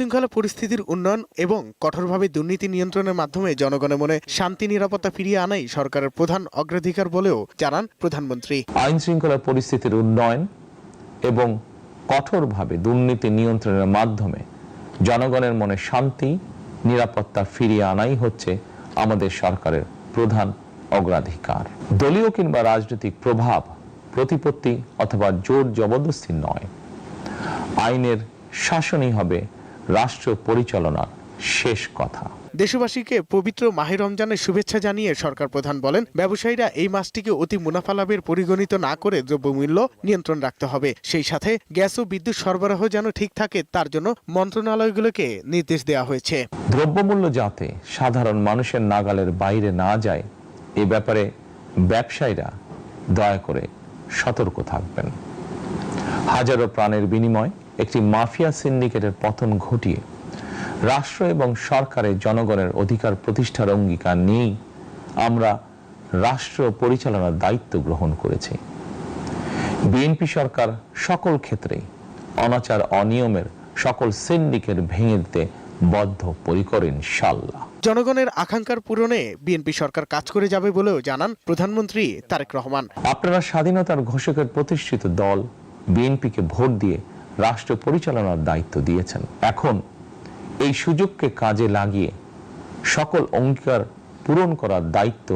শৃঙ্খলা পরিস্থিতির উন্নয়ন এবং কঠোরভাবে দুর্নীতি নিয়ন্ত্রণের মাধ্যমে জনগণের মনে শান্তি, নিরাপত্তা ফিরিয়ে আনাই সরকারের প্রধান অগ্রাধিকার বলেও জানান প্রধানমন্ত্রী। আইন শৃঙ্খলা পরিস্থিতির উন্নয়ন এবং কঠোরভাবে দুর্নীতি নিয়ন্ত্রণের মাধ্যমে জনগণের মনে শান্তি, নিরাপত্তা ফিরিয়ে আনাই হচ্ছে আমাদের সরকারের প্রধান অগ্রাধিকার। দলীয় কিংবা রাজনৈতিক প্রভাব, প্রতিপত্তি অথবা জোর জবরদস্তি নয়। আইনের শাসনই হবে রাষ্ট্র পরিচালনার শেষ কথা। দেশবাসীকে পবিত্র মাহে রমজানের শুভেচ্ছা জানিয়ে সরকার প্রধান বলেন ব্যবসায়ীরা এই মাসটিকে অতি মুনাফা লাভের পরিগণিত না করে দ্রব্যমূল্য নিয়ন্ত্রণ রাখতে হবে। সেই সাথে গ্যাস ও বিদ্যুৎ সরবরাহ যেন ঠিক থাকে তার জন্য মন্ত্রণালয়গুলোকে নির্দেশ দেওয়া হয়েছে। দ্রব্যমূল্য যাতে সাধারণ মানুষের নাগালের বাইরে না যায় এ ব্যাপারে ব্যবসায়ীরা দয়া করে সতর্ক থাকবেন। হাজারো প্রাণের বিনিময় একটি মাফিয়া সিন্ডিকেটের পতন ঘটিয়ে রাষ্ট্র এবং সরকারের জনগণের অধিকার প্রতিষ্ঠার অঙ্গীকার নিয়েই আমরা রাষ্ট্র পরিচালনার দায়িত্ব গ্রহণ করেছি। বিএনপি সরকার সকল ক্ষেত্রেই অনাচার অনিয়মের সকল সিন্ডিকেট ভেঙে দিতে বদ্ধ পরিকর ইনশাল্লাহ জনগণের আকাঙ্ক্ষার পূরণে বিএনপি সরকার কাজ করে যাবে বলেও জানান প্রধানমন্ত্রী তারেক রহমান। আপনারা স্বাধীনতার ঘোষকের প্রতিষ্ঠিত দল বিএনপিকে ভোট দিয়ে রাষ্ট্র পরিচালনার দায়িত্ব দিয়েছেন। এখন এই সুযোগকে কাজে লাগিয়ে সকল অঙ্গীকার পূরণ করার দায়িত্ব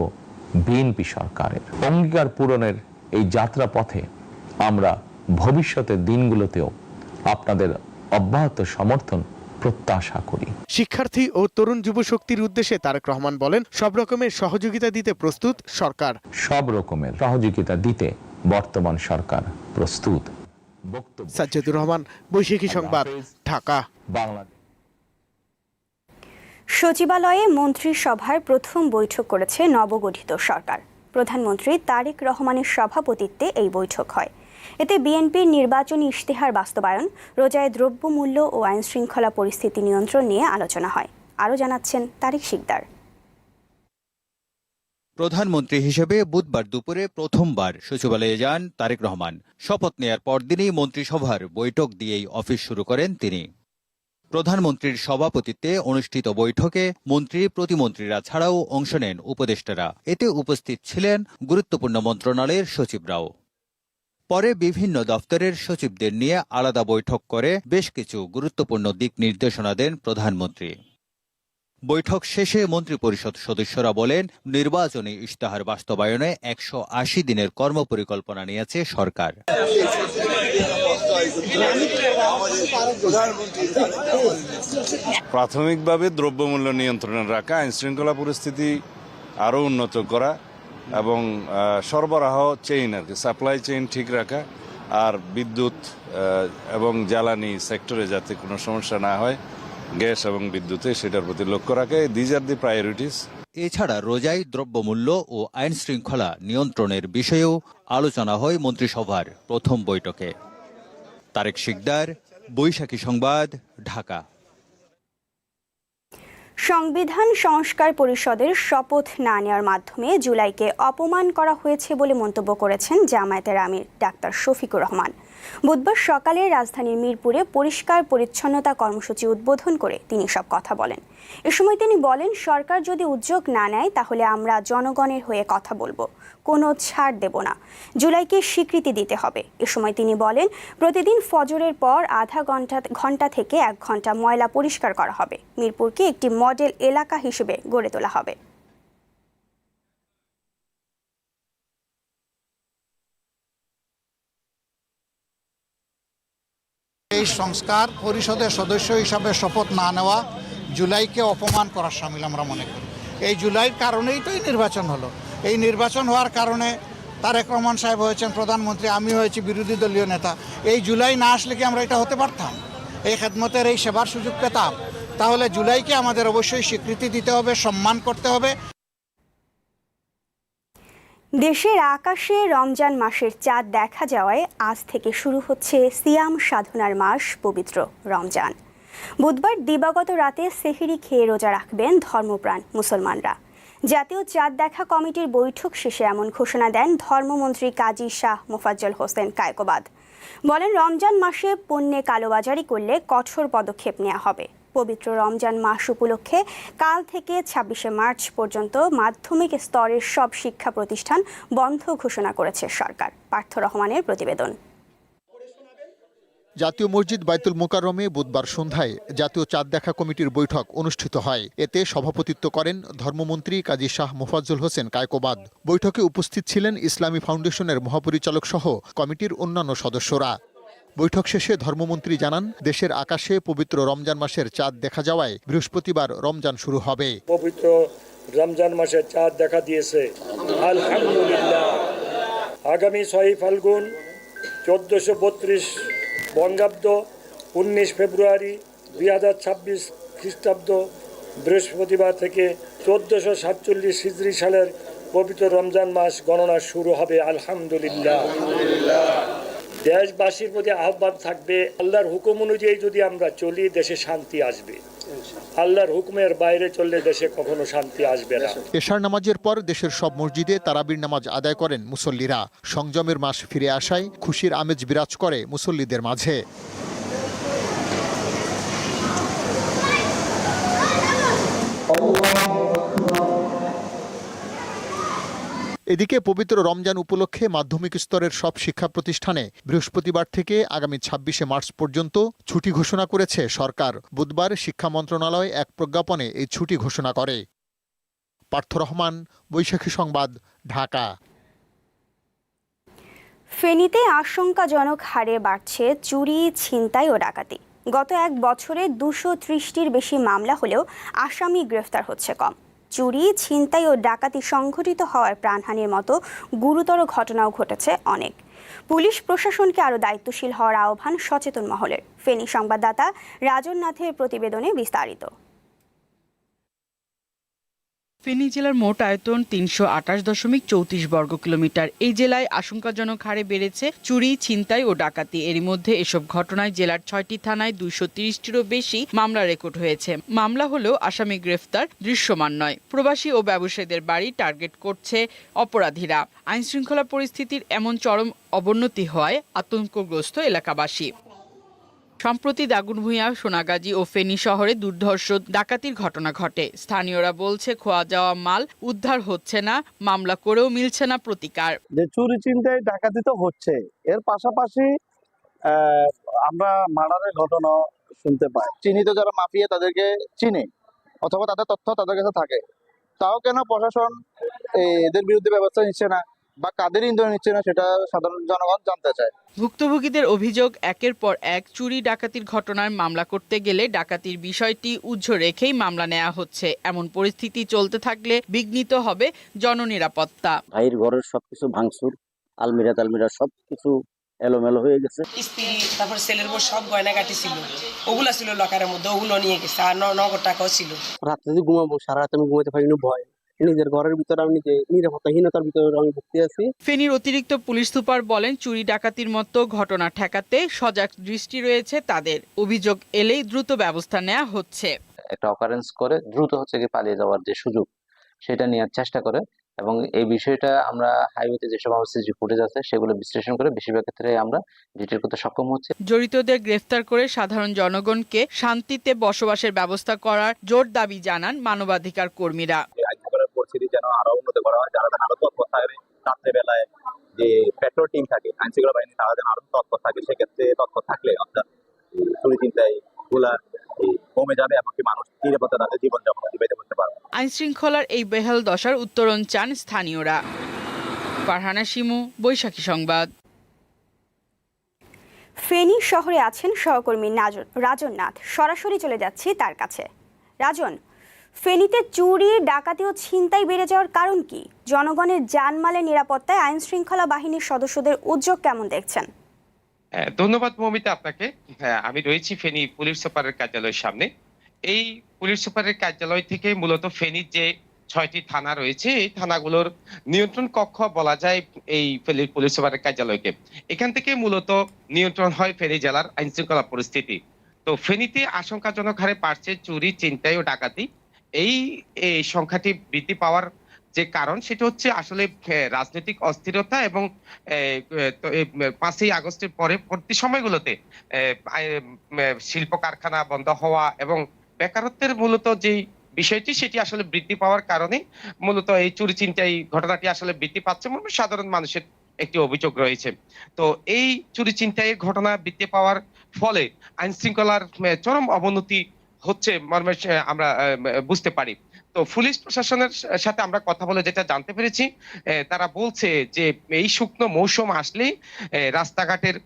বিএনপি সরকারের। অঙ্গীকার পূরণের এই যাত্রা পথে আমরা ভবিষ্যতের দিনগুলোতেও আপনাদের অব্যাহত সমর্থন প্রত্যাশা করি। শিক্ষার্থী ও তরুণ যুব শক্তির উদ্দেশ্যে তারেক রহমান বলেন সব রকমের সহযোগিতা দিতে প্রস্তুত সরকার। সব রকমের সহযোগিতা দিতে বর্তমান সরকার প্রস্তুত। বক্তব্য। সাজ্জাদুর রহমান বৈশাখী সংবাদ ঢাকা। বাংলাদেশ। সচিবালয়ে মন্ত্রিসভার প্রথম বৈঠক করেছে নবগঠিত সরকার। প্রধানমন্ত্রী তারেক রহমানের সভাপতিত্বে এই বৈঠক হয়। এতে বিএনপির নির্বাচনী ইশতেহার বাস্তবায়ন রোজায় দ্রব্যমূল্য ও আইন শৃঙ্খলা পরিস্থিতি নিয়ন্ত্রণ নিয়ে আলোচনা হয়। আরও জানাচ্ছেন তারেক শিকদার। প্রধানমন্ত্রী হিসেবে বুধবার দুপুরে প্রথমবার সচিবালয়ে যান তারেক রহমান। শপথ নেয়ার পরদিনই মন্ত্রিসভার বৈঠক দিয়েই অফিস শুরু করেন তিনি। প্রধানমন্ত্রীর সভাপতিত্বে অনুষ্ঠিত বৈঠকে মন্ত্রী, প্রতিমন্ত্রীরা ছাড়াও অংশ নেন উপদেষ্টারা। এতে উপস্থিত ছিলেন গুরুত্বপূর্ণ মন্ত্রণালয়ের সচিবরাও। পরে বিভিন্ন দফতরের সচিবদের নিয়ে আলাদা বৈঠক করে বেশ কিছু গুরুত্বপূর্ণ দিক নির্দেশনা দেন প্রধানমন্ত্রী। বৈঠক শেষে মন্ত্রিপরিষদ সদস্যরা বলেন, নির্বাচনী ইশতেহার বাস্তবায়নে একশো আশি দিনের কর্মপরিকল্পনা নিয়েছে সরকার। প্রাথমিকভাবে দ্রব্যমূল্য নিয়ন্ত্রণে রাখা আইন শৃঙ্খলা পরিস্থিতি আরও উন্নত করা এবং সরবরাহ চেইন আর কি সাপ্লাই চেইন ঠিক রাখা আর বিদ্যুৎ এবং জ্বালানি সেক্টরে যাতে কোনো সমস্যা না হয় গ্যাস এবং বিদ্যুতে সেটার প্রতি লক্ষ্য রাখে। দিজ আর দি প্রায়োরিটিস এছাড়া রোজাই দ্রব্যমূল্য ও আইন শৃঙ্খলা নিয়ন্ত্রণের বিষয়েও আলোচনা হয় মন্ত্রিসভার প্রথম বৈঠকে। তারেক শিকদার বৈশাখী সংবাদ ঢাকা। সংবিধান সংস্কার পরিষদের শপথ না নেওয়ার মাধ্যমে জুলাইকে অপমান করা হয়েছে বলে মন্তব্য করেছেন জামায়াতের আমির ডাক্তার শফিকুর রহমান। বুধবার সকালে রাজধানীর মিরপুরে পরিষ্কার পরিচ্ছন্নতা কর্মসূচি উদ্বোধন করে তিনি সব কথা বলেন। এ সময় তিনি বলেন, সরকার যদি উদ্যোগ না নেয়, তাহলে আমরা জনগণের হয়ে কথা বলব। কোনো ছাড় দেব না। জুলাইকে স্বীকৃতি দিতে হবে। এ সময় তিনি বলেন, প্রতিদিন ফজরের পর আধা ঘণ্টা ঘণ্টা থেকে এক ঘণ্টা ময়লা পরিষ্কার করা হবে। মিরপুরকে একটি মডেল এলাকা হিসেবে গড়ে তোলা হবে। এই সংস্কার পরিষদের সদস্য হিসাবে শপথ না নেওয়া জুলাইকে অপমান করার সামিল আমরা মনে করি। এই জুলাইয়ের কারণেই তো এই নির্বাচন হলো। এই নির্বাচন হওয়ার কারণে তারেক রহমান সাহেব হয়েছেন প্রধানমন্ত্রী, আমি হয়েছি বিরোধী দলীয় নেতা। এই জুলাই না আসলে কি আমরা এটা হতে পারতাম? এই খেদমতের এই সেবার সুযোগ পেতাম? তাহলে জুলাইকে আমাদের অবশ্যই স্বীকৃতি দিতে হবে, সম্মান করতে হবে। দেশের আকাশে রমজান মাসের চাঁদ দেখা যাওয়ায় আজ থেকে শুরু হচ্ছে সিয়াম সাধনার মাস, পবিত্র রমজান। বুধবার দিবাগত রাতে সেহরি খেয়ে রোজা রাখবেন ধর্মপ্রাণ মুসলমানরা। জাতীয় চাঁদ দেখা কমিটির বৈঠক শেষে এমন ঘোষণা দেন ধর্মমন্ত্রী কাজী শাহ মোফাজ্জল হোসেন কায়কোবাদ। বলেন, রমজান মাসে পণ্যে কালোবাজারি করলে কঠোর পদক্ষেপ নেওয়া হবে। পবিত্র রমজান মাস উপলক্ষে কাল থেকে ছাব্বিশে মার্চ পর্যন্ত মাধ্যমিক স্তরের সব শিক্ষা প্রতিষ্ঠান বন্ধ ঘোষণা করেছে সরকার। পার্থ রহমানের প্রতিবেদন। জাতীয় মসজিদ বাইতুল মোকাররমে বুধবার সন্ধ্যায় জাতীয় চাঁদ দেখা কমিটির বৈঠক অনুষ্ঠিত হয়। এতে সভাপতিত্ব করেন ধর্মমন্ত্রী কাজী শাহ মোফাজ্জল হোসেন কায়কোবাদ। বৈঠকে উপস্থিত ছিলেন ইসলামী ফাউন্ডেশনের মহাপরিচালক সহ কমিটির অন্যান্য সদস্যরা। বৈঠক শেষে ধর্মমন্ত্রী জানান, দেশের আকাশে পবিত্র রমজান মাসের চাঁদ দেখা যাওয়ায় বৃহস্পতিবার রমজান শুরু হবে। পবিত্র রমজান মাসের চাঁদ দেখা দিয়েছে। আলহামদুলিল্লাহ। আগামী ছয় ফাল্গুন চোদ্দোশো বত্রিশ বঙ্গাব্দ উনিশ ফেব্রুয়ারি দুই হাজার ছাব্বিশ খ্রিস্টাব্দ বৃহস্পতিবার থেকে চোদ্দোশো সাতচল্লিশ হিজড়ি সালের পবিত্র রমজান মাস গণনা শুরু হবে। আলহামদুলিল্লাহ। দেশবাসীর প্রতি আহ্বান থাকবে আল্লাহর হুকুম অনুযায়ী যদি আমরা চলি দেশে শান্তি আসবে। আল্লাহর হুকুমের বাইরে চললে দেশে কখনো শান্তি আসবে না। এশার নামাজের পর দেশের সব মসজিদে তারাবির নামাজ আদায় করেন মুসল্লিরা। সংযমের মাস ফিরে আসায় খুশির আমেজ বিরাজ করে মুসল্লিদের মাঝে। এদিকে পবিত্র রমজান উপলক্ষে মাধ্যমিক স্তরের সব শিক্ষা প্রতিষ্ঠানে বৃহস্পতিবার থেকে আগামী ছাব্বিশে মার্চ পর্যন্ত ছুটি ঘোষণা করেছে সরকার। বুধবার শিক্ষা মন্ত্রণালয় এক প্রজ্ঞাপনে এই ছুটি ঘোষণা করে। পার্থ রহমান, বৈশাখী সংবাদ, ঢাকা। ফেনীতে আশঙ্কাজনক হারে বাড়ছে চুরি, ছিনতাই ও ডাকাতি। গত এক বছরে দুশো ত্রিশটির বেশি মামলা হলেও আসামি গ্রেফতার হচ্ছে কম। চুরি, ছিনতাই ও ডাকাতি সংঘটিত হওয়ার প্রাণহানির মতো গুরুতর ঘটনাও ঘটেছে অনেক। পুলিশ প্রশাসনকে আরও দায়িত্বশীল হওয়ার আহ্বান সচেতন মহলের। ফেনী সংবাদদাতা রাজন নাথের প্রতিবেদনে বিস্তারিত। ফেনী জেলার মোট আয়তন তিনশো আঠাশ দশমিক চৌত্রিশ বর্গ কিলোমিটার। এই জেলায় আশঙ্কাজনক হারে বেড়েছে চুরি, ছিনতাই ও ডাকাতি। এরই মধ্যে এসব ঘটনায় জেলার ছয়টি থানায় দুইশো তিরিশটিরও বেশি মামলা রেকর্ড হয়েছে। মামলা হলেও আসামি গ্রেফতার, দৃশ্যমান নয়। প্রবাসী ও ব্যবসায়ীদের বাড়ি টার্গেট করছে অপরাধীরা। আইনশৃঙ্খলা পরিস্থিতির এমন চরম অবনতি হওয়ায় আতঙ্কগ্রস্ত এলাকাবাসী। সম্প্রতি দাগুনভূঞা সোনাগাজী ও ফেনী শহরে দুর্ধর্ষ ডাকাতির ঘটনা ঘটে। স্থানীয়রা বলছে, খোয়া যাওয়া মাল উদ্ধার হচ্ছে না, মামলা করেও মিলছে না প্রতিকার। যে চুরি চিন্তায় ডাকাতি তো হচ্ছে, এর পাশাপাশি আমরা মার্ডারের ঘটনা শুনতে পাই। চিহ্নিত যারা মাফিয়া, তাদেরকে চিনে, অথবা তাদের তথ্য তাদের কাছে থাকে। তাও কেন প্রশাসন এদের বিরুদ্ধে ব্যবস্থা নিচ্ছে না? বা কাদের ইন্ধন নিচ্ছে না সেটা সাধারণ জনগণ জানতে চায়। ভুক্তভোগীদের অভিযোগ একের পর এক চুরি ডাকাতির ঘটনার মামলা করতে গেলে ডাকাতির বিষয়টি উজ্জ্ব রেখেই মামলা নেওয়া হচ্ছে। এমন পরিস্থিতি চলতে থাকলে বিঘ্নিত হবে জননিরাপত্তা। ভাইয়ের ঘরের সবকিছু ভাঙচুর আলমিরা তালমিরা সবকিছু এলোমেলো হয়ে গেছে। স্ত্রী তারপর ছেলের বউ সব গয়না গয়নাগাটি ছিল। ওগুলা ছিল লকারের মধ্যে ওগুলো নিয়ে গেছে আর নগদ টাকাও ছিল। রাত্রে যদি ঘুমাবো সারা রাত আমি ঘুমাতে পারিনি ভয়। নিজের ঘরের ভিতরে আমি নিজে নিরাপত্তাহীনতার ভিতরে আমি ভুগতে আছি। ফেনীর অতিরিক্ত পুলিশ সুপার বলেন চুরি ডাকাতির মতো ঘটনা ঠেকাতে সজাগ দৃষ্টি রয়েছে তাদের। অভিযোগ এলেই দ্রুত ব্যবস্থা নেওয়া হচ্ছে। একটা অকারেন্স করে দ্রুত হচ্ছে কি পালিয়ে যাওয়ার যে সুযোগ সেটা নেওয়ার চেষ্টা করে এবং এই বিষয়টা আমরা হাইওয়েতে যেসব আমার সিসি ফুটেজ আছে সেগুলো বিশ্লেষণ করে বেশিরভাগ ক্ষেত্রে আমরা ডিটেল করতে সক্ষম হচ্ছে। জড়িতদের গ্রেফতার করে সাধারণ জনগণকে শান্তিতে বসবাসের ব্যবস্থা করার জোর দাবি জানান মানবাধিকার কর্মীরা। পরিস্থিতি যেন আরও উন্নত করা হয় যারা যেন আরও তৎপর থাকে রাত্রেবেলায় যে পেট্রোল টিম থাকে আইনশৃঙ্খলা বাহিনী তারা যেন আরও তৎপর থাকে সেক্ষেত্রে তৎপর থাকলে অর্থাৎ চুরি চিন্তায়গুলা কমে যাবে এমনকি মানুষ নিরাপত্তা তাদের জীবনযাপন অতিবাহিত করতে পারবে। আইন শৃঙ্খলার এই বেহাল দশার উত্তরণ চান স্থানীয়রা। ফারহানা শিমু বৈশাখী সংবাদ। ফেনী শহরে আছেন সহকর্মী নাজন রাজন নাথ সরাসরি চলে যাচ্ছি তার কাছে। রাজন ফেনীতে চুরি ডাকাতি ও ছিনতাই বেড়ে যাওয়ার কারণ কি? জনগণের জানমালের নিরাপত্তায় আইন শৃঙ্খলা বাহিনীর সদস্যদের উদ্যোগ কেমন দেখছেন? হ্যাঁ, ধন্যবাদ মমিতা আপনাকে। হ্যাঁ আমি রয়েছি ফেনী পুলিশ সুপারের কার্যালয়ের সামনে। এই পুলিশ সুপারের কার্যালয় থেকে মূলত ফেনীর যে ছয়টি থানা রয়েছে এই থানাগুলোর নিয়ন্ত্রণ কক্ষ বলা যায় এই পুলিশ সুপারের কার্যালয়কে। এখান থেকে মূলত নিয়ন্ত্রণ হয় ফেনী জেলার আইন শৃঙ্খলা পরিস্থিতি। তো ফেনীতে আশঙ্কাজনক হারে বাড়ছে চুরি চিন্তাই ও ডাকাতি। এই সংখ্যাটি বৃদ্ধি পাওয়ার যে কারণ সেটা হচ্ছে আসলে রাজনৈতিক অস্থিরতা এবং পাঁচই আগস্টের পরে পরবর্তী সময়গুলোতে শিল্প কারখানা বন্ধ হওয়া এবং বেকারত্বের মূলত যেই বিষয়টি সেটি আসলে বৃদ্ধি পাওয়ার কারণে মূলত এই চুরি চিন্তাই ঘটনাটি আসলে বৃদ্ধি পাচ্ছে সাধারণ মানুষের একটি অভিযোগ রয়েছে। তো এই চুরি চিন্তাইয়ের ঘটনা বৃদ্ধি পাওয়ার ফলে আইন শৃঙ্খলার চরম অবনতি হচ্ছে মর্মে আমরা বুঝতে পারি। তো পুলিশ প্রশাসনের সাথে আমরা কথা বলে যেটা জানতে পেরেছি তারা বলছে যে এই শুকনো মৌসুম আসলেই রাস্তাঘাটের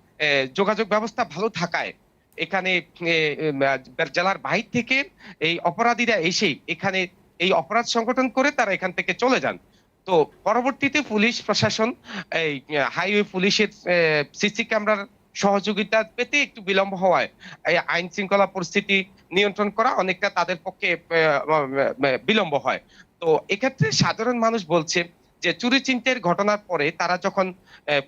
যোগাযোগ ব্যবস্থা ভালো থাকায়। এখানে জেলার বাহির থেকে এই অপরাধীরা এসেই এখানে এই অপরাধ সংগঠন করে তারা এখান থেকে চলে যান। তো পরবর্তীতে পুলিশ প্রশাসন, এই হাইওয়ে পুলিশের সিসি ক্যামেরার সহযোগিতা পেতে একটু বিলম্ব হওয়ায় এই আইন শৃঙ্খলা পরিস্থিতি নিয়ন্ত্রণ করা অনেকটা তাদের পক্ষে বিলম্ব হয়। তো এক্ষেত্রে সাধারণ মানুষ বলছে যে চুরি চিন্তের ঘটনার পরে তারা যখন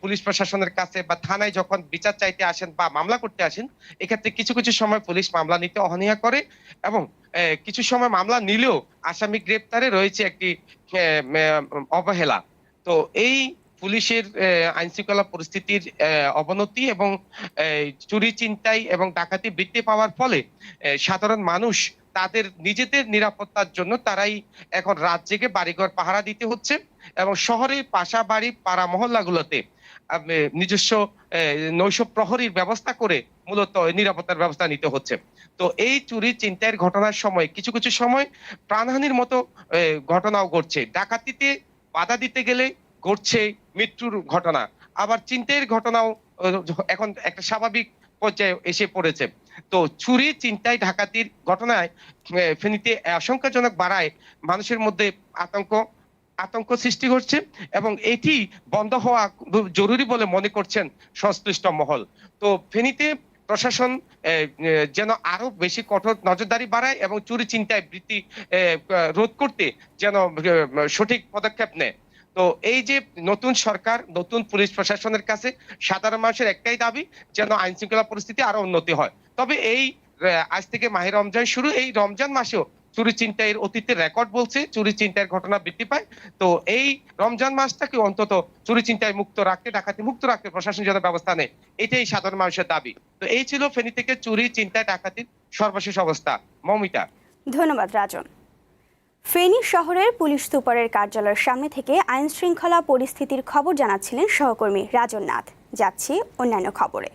পুলিশ প্রশাসনের কাছে বা থানায় যখন বিচার চাইতে আসেন বা মামলা করতে আসেন, এক্ষেত্রে কিছু কিছু সময় পুলিশ মামলা নিতে অনীহা করে এবং কিছু সময় মামলা নিলেও আসামি গ্রেপ্তারে রয়েছে একটি অবহেলা। তো এই পুলিশের আইনশৃঙ্খলা পরিস্থিতির অবনতি এবং চুরি চিন্তাই এবং ডাকাতি বৃদ্ধি পাওয়ার ফলে সাধারণ মানুষ তাদের নিজেদের নিরাপত্তার জন্য তারাই এখন রাত জেগে বাড়িঘর পাহারা দিতে হচ্ছে এবং শহরের পাশা বাড়ি পাড়া মহল্লাগুলোতে নিজস্ব নৈশ প্রহরীর ব্যবস্থা করে মূলত নিরাপত্তার ব্যবস্থা নিতে হচ্ছে। তো এই চুরি চিন্তায়ের ঘটনার সময়, কিছু কিছু সময় প্রাণহানির মতো ঘটনাও ঘটছে। ডাকাতিতে বাধা দিতে গেলে ঘটছে মৃত্যুর ঘটনা। আবার চিন্তায়ের ঘটনাও এখন একটা স্বাভাবিক পর্যায়ে এসে পড়েছে। তো চুরি, চিন্তায়, ডাকাতির ঘটনায় ফেনীতে আশঙ্কাজনক বাড়ায় মানুষের মধ্যে আতঙ্ক আতঙ্ক সৃষ্টি করছে এবং এটি বন্ধ হওয়া জরুরি বলে মনে করছেন সংশ্লিষ্ট মহল। তো ফেনীতে প্রশাসন যেন আরও বেশি কঠোর নজরদারি বাড়ায় এবং চুরি, চিন্তায় বৃদ্ধি রোধ করতে যেন সঠিক পদক্ষেপ নেয়। তো এই যে নতুন সরকার, নতুন পুলিশ প্রশাসনের কাছে সাধারণ মানুষের একটাই দাবি যেন আইন শৃঙ্খলা পরিস্থিতি আরও উন্নতি হয়। তবে এই আজ থেকে মাহে রমজান শুরু, এই রমজান মাসেও চুরি চিন্তায়ের অতীতের রেকর্ড বলছে, চুরি চিন্তায়ের ঘটনা বৃদ্ধি পায়। তো এই রমজান মাসটাকে অন্তত চুরি চিন্তায় মুক্ত রাখতে, ডাকাতি মুক্ত রাখতে প্রশাসন যেন ব্যবস্থা নেয়, এটাই সাধারণ মানুষের দাবি। তো এই ছিল ফেনী থেকে চুরি চিন্তায় ডাকাতির সর্বশেষ অবস্থা। মমিতা। ধন্যবাদ, রাজন। ফেনী শহরের পুলিশ সুপারের কার্যালয়ের সামনে থেকে আইন শৃঙ্খলা পরিস্থিতির খবর জানাচ্ছিলেন সহকর্মী রাজন নাথ যাচ্ছি অন্যান্য খবরে।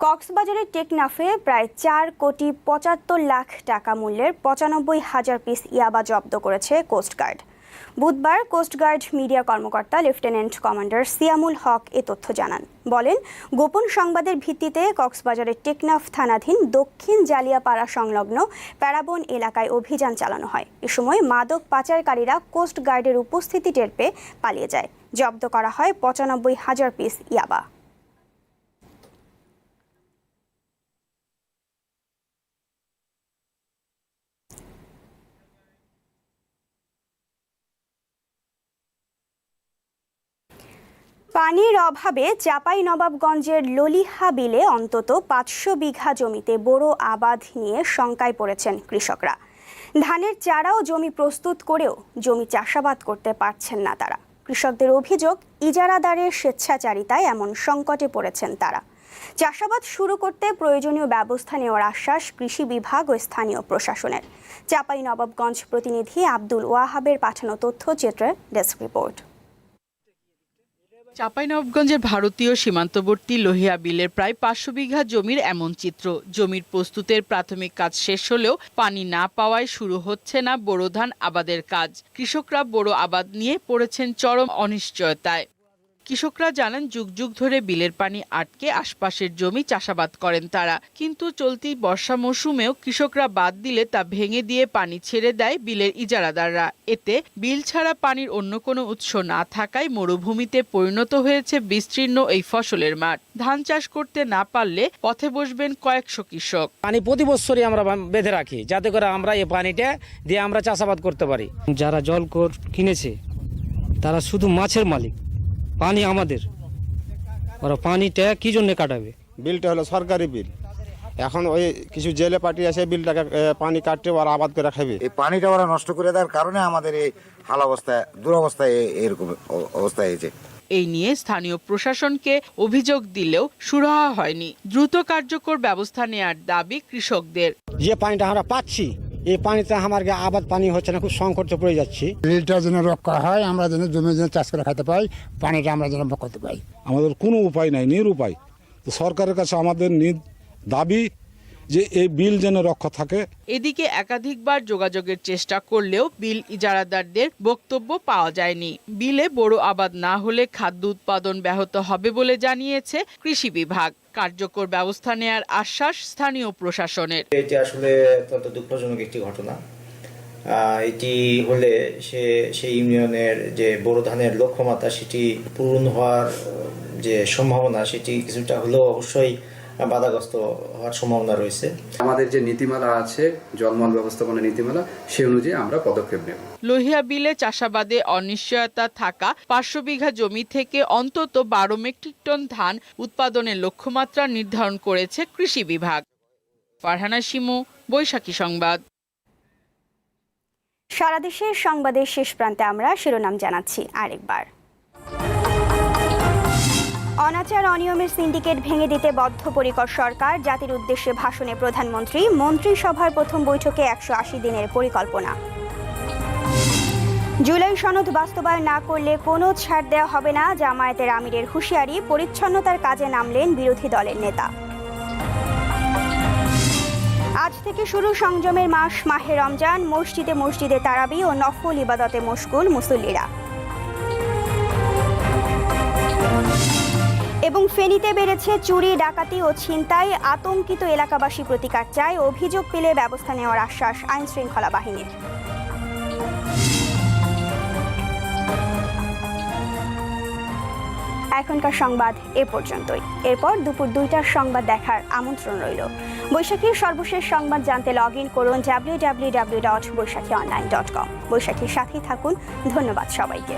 কক্সবাজারের টেকনাফে প্রায় চার কোটি পঁচাত্তর লাখ টাকা মূল্যের পঁচানব্বই হাজার পিস ইয়াবা জব্দ করেছে কোস্টগার্ড। বুধবার কোস্টগার্ড মিডিয়া কর্মকর্তা লেফটেন্যান্ট কমান্ডার সিয়ামুল হক এ তথ্য জানান। বলেন, গোপন সংবাদের ভিত্তিতে কক্সবাজারের টেকনাফ থানাধীন দক্ষিণ জালিয়াপাড়া সংলগ্ন প্যারাবন এলাকায় অভিযান চালানো হয়। এ সময় মাদক পাচারকারীরা কোস্টগার্ডের উপস্থিতি টের পেয়ে পালিয়ে যায়। জব্দ করা হয় পঁচানব্বই হাজার পিস ইয়াবা। পানির অভাবে চাপাই নবাবগঞ্জের ললিহা বিলে অন্তত পাঁচশো বিঘা জমিতে বোরো আবাদ নিয়ে শঙ্কায় পড়েছেন কৃষকরা। ধানের চারাও জমি প্রস্তুত করেও জমি চাষাবাদ করতে পারছেন না তারা। কৃষকদের অভিযোগ, ইজারাদারের স্বেচ্ছাচারিতায় এমন সংকটে পড়েছেন তারা। চাষাবাদ শুরু করতে প্রয়োজনীয় ব্যবস্থা নেওয়ার আশ্বাস কৃষি বিভাগ ও স্থানীয় প্রশাসনের। চাপাই নবাবগঞ্জ প্রতিনিধি আব্দুল ওয়াহাবের পাঠানো তথ্যচিত্রের ডেস্ক রিপোর্ট। চাঁপাইনবাবগঞ্জের ভারতীয় সীমান্তবর্তী লোহিয়া বিলের প্রায় পাঁচশো বিঘা জমির এমন চিত্র। জমির প্রস্তুতের প্রাথমিক কাজ শেষ হলেও পানি না পাওয়ায় শুরু হচ্ছে না বোরো ধান আবাদের কাজ। কৃষকরা বোরো আবাদ নিয়ে পড়েছেন চরম অনিশ্চয়তায়। কৃষকরা জানান যুগ যুগ ধরে বিলের পানি আটকে আশপাশের জমি চাষাবাদ করেন তারা। কিন্তু চলতি বর্ষা মৌসুমেও কৃষকরা বাদ দিলে তা ভেঙে দিয়ে পানি ছেড়ে দেয় বিলের ইজারাদাররা। এতে বিল ছাড়া পানির অন্য কোনো উৎস না থাকায় মরুভূমিতে পরিণত হয়েছে বিস্তীর্ণ এই ফসলের মাঠ। ধান চাষ করতে না পারলে পথে বসবেন কয়েকশো কৃষক। পানি প্রতি বছরই আমরা বেঁধে রাখি যাতে করে আমরা এই পানিটা দিয়ে আমরা চাষাবাদ করতে পারি। যারা জল কিনেছে তারা শুধু মাছের মালিক। পানি আমাদের। ওরা পানিটা কি জন্য কাটাবে? বিলটা হলো সরকারি বিল। এখন ওই কিছু জেলে পার্টি আছে বিলটাকে পানি কাটতে ওরা আবাদ করে খাবে এই পানিটা ওরা নষ্ট করে দেওয়ার কারণে আমাদের এই হাল অবস্থায় দুরবস্থায় এরকম অবস্থা হয়েছে। এই নিয়ে স্থানীয় প্রশাসনকে অভিযোগ দিলেও সুরাহা হয়নি। দ্রুত কার্যকর ব্যবস্থা নেয়ার দাবি কৃষকদের। যে পানিটা আমরা পাচ্ছি এই পানিতে আমার আবাদ পানি হচ্ছে না খুব সংকটে পড়ে যাচ্ছি। বিলটা যেন রক্ষা হয় আমরা যেন জমি যেন চাষ করে খেতে পাই পানিটা আমরা যেন করতে পাই। আমাদের কোনো উপায় নাই নিরুপায়। তো সরকারের কাছে আমাদের দাবি যে এই বিল যেন রক্ষা থাকে। এদিকে একাধিকবার যোগাযোগের চেষ্টা করলেও বিল ইজারাদারদের বক্তব্য পাওয়া যায়নি। বিলে বড় আবাদ না হলে খাদ্য উৎপাদন ব্যাহত হবে বলে জানিয়েছে কৃষি বিভাগ। কার্যকর ব্যবস্থা নেয়ার আশ্বাস স্থানীয় প্রশাসনের। এটি আসলে অত্যন্ত দুঃখজনক একটি ঘটনা। এটি হলে সে, সেই ইউনিয়নের যে বড় ধানের লক্ষ্যমাত্রা, সেটি পূরণ হওয়ার যে সম্ভাবনা, সেটি কিছুটা হলেও অবশ্যই বাধাগ্রস্ত হওয়ার সম্ভাবনা রয়েছে। আমাদের যে নীতিমালা আছে জলমল ব্যবস্থাপনা নীতিমালা সে অনুযায়ী আমরা পদক্ষেপ নেব। লোহিয়া বিলে চাষাবাদে অনিশ্চয়তা থাকা পাঁচশো বিঘা জমি থেকে অন্তত বারো মেট্রিক টন ধান উৎপাদনের লক্ষ্যমাত্রা নির্ধারণ করেছে কৃষি বিভাগ। ফারহানা শিমু বৈশাখী সংবাদ। সারা দেশের সংবাদের শেষ প্রান্তে আমরা শিরোনাম জানাচ্ছি আরেকবার। অনাচার অনিয়মের সিন্ডিকেট ভেঙে দিতে বদ্ধপরিকর সরকার, জাতির উদ্দেশ্যে ভাষণে প্রধানমন্ত্রী, মন্ত্রিসভার প্রথম বৈঠকে একশো আশি দিনের পরিকল্পনা। জুলাই সনদ বাস্তবায়ন না করলে কোনো ছাড় দেওয়া হবে না, জামায়াতের আমিরের হুঁশিয়ারি, পরিচ্ছন্নতার কাজে নামলেন বিরোধী দলের নেতা। আজ থেকে শুরু সংযমের মাস, মাহে রমজান, মসজিদে মসজিদে তারাবি ও নফল ইবাদতে মশগুল মুসল্লিরা। এবং ফেনীতে বেড়েছে চুরি, ডাকাতি ও ছিনতাই। আতঙ্কিত এলাকাবাসী প্রতিকার চায়। অভিযোগ পেলে ব্যবস্থা নেওয়ার আশ্বাস আইন শৃঙ্খলা বাহিনীর। এখনকার সংবাদ এ পর্যন্তই। এরপর দুপুর দুইটার সংবাদ দেখার আমন্ত্রণ রইল। বৈশাখীর সর্বশেষ সংবাদ জানতে লগ ইন করুন W W W dot Baishakhi online dot com বৈশাখীর সাথেই থাকুন। ধন্যবাদ সবাইকে।